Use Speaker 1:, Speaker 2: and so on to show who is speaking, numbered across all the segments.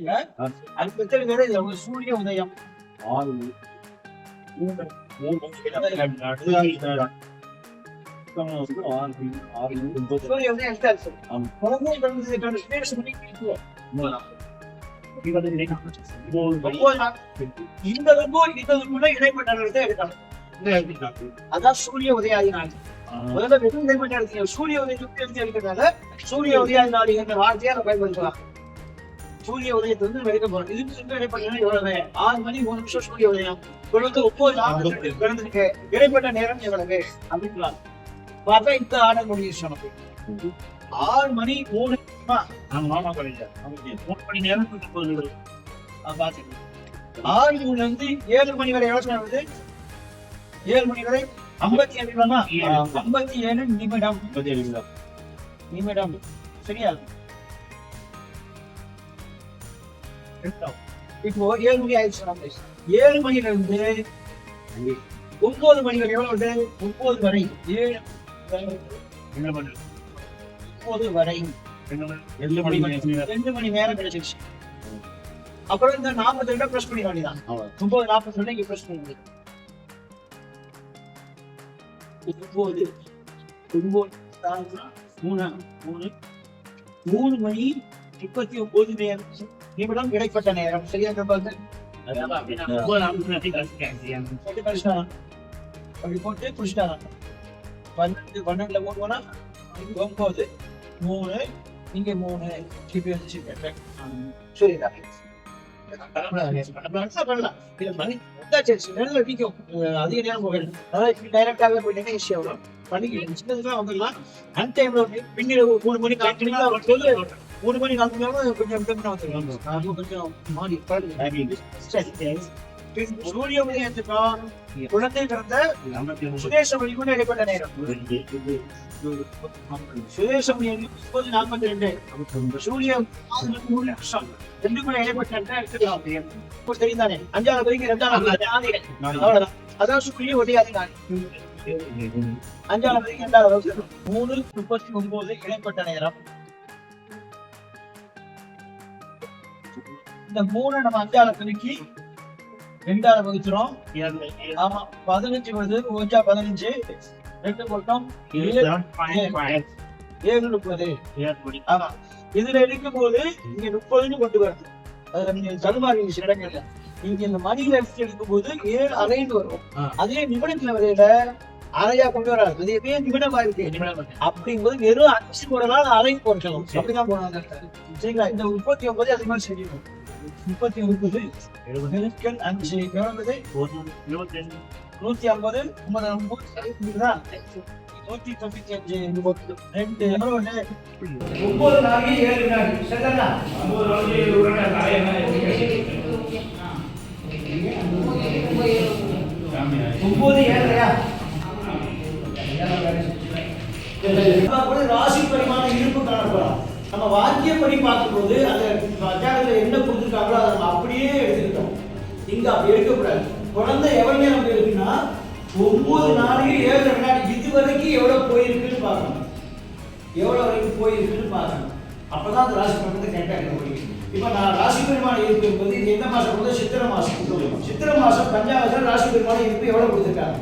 Speaker 1: வச்சுங்க அது பத்தி வேற இதுல ஒரு சூரிய உதயம்.
Speaker 2: ஆறு
Speaker 1: சூரிய உதயம் ஒன்பது நாள் இந்த ரூபம் இந்த ரூபம் இடைப்பட்ட நேரத்தை எடுக்கணும் அதான் சூரிய உதயாதி நாள் முதல்ல வெறும் இடைப்பட்ட நேரத்தில் சூரிய உதயத்துக்கு எடுத்து எடுக்கிறதால சூரிய உதயாதி நாள் என்ற வார்த்தையை அதை பயன்படுத்தலாம். சூரிய உதயத்தை வந்து எடுக்க போறோம் இதுக்கு இடைப்பட்ட நேரம். எவ்வளவு ஆறு மணி மூணு நிமிஷம் சூரிய உதயம். ஒன்பது நாள் பிறந்திருக்கு. இடைப்பட்ட நேரம் எவ்வளவு? அப்படின்னு பார்த்தா இந்த ஆர்டர் முடிஞ்சிச்சு நமக்கு ஆறு மணி மூணு
Speaker 2: மாமா கிடையாது மூணு மணி நேரம்
Speaker 1: பார்த்துக்கணும். ஆறு மணில இருந்து ஏழு மணி வரை யோசனை வருது ஏழு மணி வரை? ஐம்பத்தி ஏழு ஐம்பத்தி ஏழு நிமிடம். நிமிடம். சரியா? இப்போ ஏழு மணி ஆயிடுச்சு ஏழு மணில இருந்து ஒன்பது மணி வரை எவ்வளவு வருது? ஒன்பது வரை. ஏழு ஒன்பது வரை. ரெண்டு மணி நேரம். கிடைச்சிருச்சு அப்புறம் இந்த நாற்பத்தி ரெண்டை ப்ரெஸ் பண்ணிட வேண்டியதான் ஒன்பது நாற்பத்தி ரெண்டு இங்க ப்ரெஸ் பண்ண ஒன்பது. ஒன்பது மூணு மூணு. மூணு மணி முப்பத்தி ஒன்பது நேரம். நிமிடம் இடைப்பட்ட நேரம். சரியா கழிச்சிட்டாங்க. அப்படி போட்டு குடிச்சிட்டாங்க பன்னெண்டு பன்னெண்டுல இங்க ஒன்பது மூணு இங்க மூணு. திருப்பி வந்துச்சு சரிதா அதிக நேரம் போகணும் அதாவது டைரக்டாவே போயிட்டீங்கன்னா ஈஸியா வரும் பண்ணிக்கலாம் சின்னதுலாம் வந்துடலாம் அன் டைம்ல பின்னிட மூணு மணி நாலு மணிக்கு சொல்லு மூணு நேரம் கொஞ்சம் பின்ன வந்துடலாம் அது கொஞ்சம் மாறி சரி சூரிய உதயத்துக்கும் குழந்தை பிறந்த சுதேச கூட இடைப்பட்ட நேரம் சுதேச முப்பது நாற்பத்தி ரெண்டு மூணு நிமிஷம் ரெண்டுக்குள்ள இடைப்பட்ட நேரம் எடுத்துக்கலாம் தெரியுதானே அஞ்சாவது வரைக்கும் ரெண்டாவது அவ்வளவுதான் அதான் சூரிய உதயாதி நாள் அஞ்சாவது வரைக்கும் ரெண்டாவது. மூணு முப்பத்தி ஒன்பது இடைப்பட்ட நேரம் இந்த மூணு நம்ம அஞ்சாவது பெருக்கி ரெண்டாவது வகுத்துறோம் ஆமா பதினஞ்சு வருது. கொஞ்சா பதினஞ்சு. ரெண்டு பக்கம் ஏழு. முப்பது. ஆமா. இதுல இருக்கும் போது இங்க முப்பதுன்னு கொண்டு வருது நீங்க தடுமாறி இடங்கள்ல இங்க இந்த மணியில எடுத்து எடுக்கும் போது ஏழு அரைன்னு வரும். அதே நிமிடத்துல வரையில அரையா கொண்டு வராது. அது எப்பயும் நிமிடமா இருக்கு. அப்படிங்கும்போது வெறும் அஞ்சு போடலாம் அரை போடணும் அப்படிதான் போனாங்க சரிங்களா? இந்த முப்பத்தி ஒன்பது அது மாதிரி செய்யணும் முப்பத்தி ஒன்பது எழுபது பெருக்கல் அஞ்சு எழுபது இருபத்தி ரெண்டு நூத்தி ஐம்பது ஒன்பது ஒன்பது நூத்தி தொண்ணூத்தி அஞ்சு ரெண்டு எவ்வளவு ஒண்ணு? ஒன்பது நாளைக்கு ஏழு நாள் சரிதானா ஒன்பது ஏழையா கூட ராசி பரிமாண இருப்பு காணப்படும் நம்ம வாக்கியப்படி பார்க்கும்போது அந்த அத்தியாயத்தில் என்ன கொடுத்துருக்காங்களோ அதை நம்ம அப்படியே எடுத்துக்கிட்டோம். இங்கே அப்படி எடுக்கக்கூடாது. குழந்தை எவ்வளோ நேரம் இருக்குன்னா ஒம்பது நாளைக்கு ஏழு வினாடி இது வரைக்கும் எவ்வளோ போயிருக்குன்னு பார்க்கணும். எவ்வளோ வரைக்கும் போயிருக்குன்னு பார்க்கணும். அப்பதான் அந்த ராசி பரிமாணத்தை கரெக்டாக இருக்க முடியும். இப்போ நான் ராசி பெருமாள் இருப்பு என்பது இது எந்த மாதம் போது சித்திர மாதம் சித்திர மாதம் பஞ்சாபத்தில் ராசி பெருமாள் இருப்பு எவ்வளோ கொடுத்துருக்காங்க?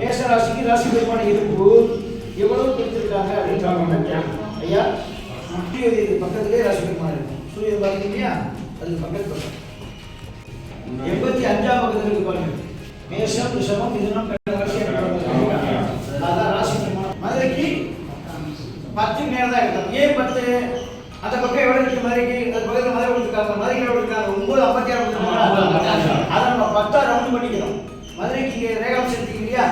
Speaker 1: மேஷ ராசிக்கு ராசி பெருமாள் இருப்பு எவ்வளவு கொடுத்துருக்காங்க அப்படின்னு ஐயா முட்டிய பக்கத்திலே ராசி பெருமான இருக்கும் சூரியன் பாருங்க இல்லையா அதுக்கு பக்கத்து பக்கம். எண்பத்தி அஞ்சாம் பக்கத்துல இருக்கு பாருங்க. மேஷம் ரிஷபம் இதெல்லாம் அதான் ராசி மதுரைக்கு பத்து நேரம் தான் இருக்கும் ஏன் பத்து அந்த பக்கம் எவ்வளவு இருக்கு மதுரைக்கு? அந்த பக்கத்துல மதுரை கொடுத்துருக்காங்க மதுரைக்கு எவ்வளவு இருக்காங்க ஒன்பது ஐம்பத்தி ஆறு அதை நம்ம பத்தா ரவுண்ட் பண்ணிக்கிறோம். மதுரைக்கு இங்க ரேகாம் செலுத்திங்க இல்லையா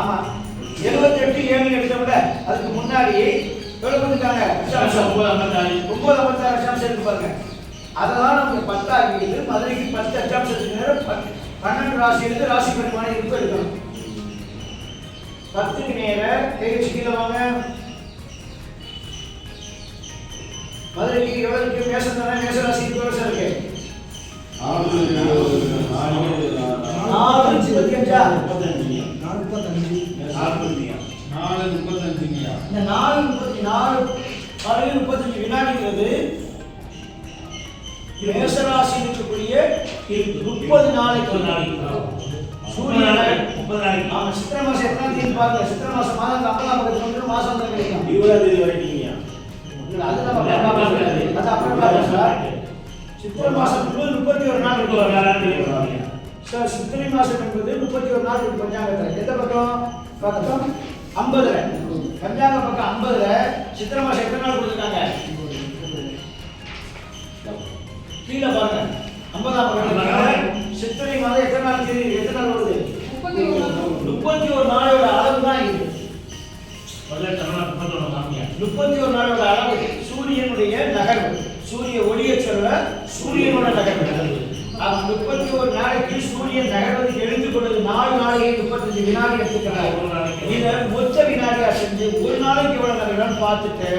Speaker 1: ஆமா. எழுபத்தி எட்டு ஏழு எடுத்தோம்ல. அதுக்கு முன்னாடி கொடுத்துருக்காங்க தசாம்சம். ஒன்பது ஐம்பத்தாறு அச்சாம்சம் இருக்கு பாருங்க. அதெல்லாம் நமக்கு பத்தாக்கிட்டு மதுரைக்கு பத்து அச்சாம்சத்துக்கு நேரம் பன்னெண்டு ராசி இருந்து ராசி பெருமான இருப்பு எடுக்கணும் பத்துக்கு நேர கீழே வாங்க. மதுரைக்கு இருக்கு மேசம் தானே? மேச ராசி எவ்வளவு சார் இருக்கு? நாலு இருபத்தி அஞ்சா இந்த நாலு முப்பத்தி நாலு பதினேழு முப்பத்தஞ்சு வினாடிங்கிறது மேசராசியில் இருக்கக்கூடிய முப்பது நாளைக்கு சூரிய நகர்
Speaker 3: முப்பது நாளைக்கு
Speaker 1: ஆமா சித்திரை மாசம் எத்தனாம் தேதி சித்திரை மாசம் மாதம் அப்பலாம் பக்கத்துல வந்து மாசம் தான் கிடைக்கும்
Speaker 3: இருபதாம் தேதி வரைக்கும்
Speaker 1: அது நம்ம அப்புறமா பார்க்கலாம். அது அப்புறம் பார்க்கலாம் சார். சித்திரை மாசம் முப்பது முப்பத்தி ஒரு நாள் இருக்கு சார் சித்திரை மாசம் என்பது முப்பத்தி ஒரு நாள் இருக்கு பஞ்சாங்கத்தில். எந்த பக்கம்? பக்கம் ஐம்பதுல. பஞ்சாங்க பக்கம் ஐம்பதுல சித்திரை மாசம் எத்தனை நாள் கொடுத்துருக்காங்க? கீழே பாருங்க. ஐம்பதாம் பக்கம் சித்திரை மாதம் எத்தனை நாள் தேதி எத்தனை நாள் வருது? முப்பத்தி ஒரு. நாளோட அளவு தான் இது. முப்பத்தி ஒரு நாளோட அளவு சூரியனுடைய நகர்வு. சூரிய ஒளியை சொல்ல சூரியனோட நகர்வு. ஆக முப்பத்தி ஒரு நாளைக்கு சூரியன் நகர்வது எழுந்து கொண்டது நாலு நாளைக்கு முப்பத்தஞ்சு வினாடி எடுத்துக்கிறார் இதை மொத்த வினாடியா செஞ்சு ஒரு நாளைக்கு எவ்வளவு நகரம் பார்த்துட்டு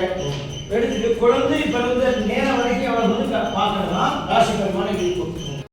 Speaker 1: எடுத்துட்டு குழந்தை பிறந்த நேரம் வரைக்கும் அவளை வந்து பார்க்கணும்னா ராசி பெருமான இருக்கும்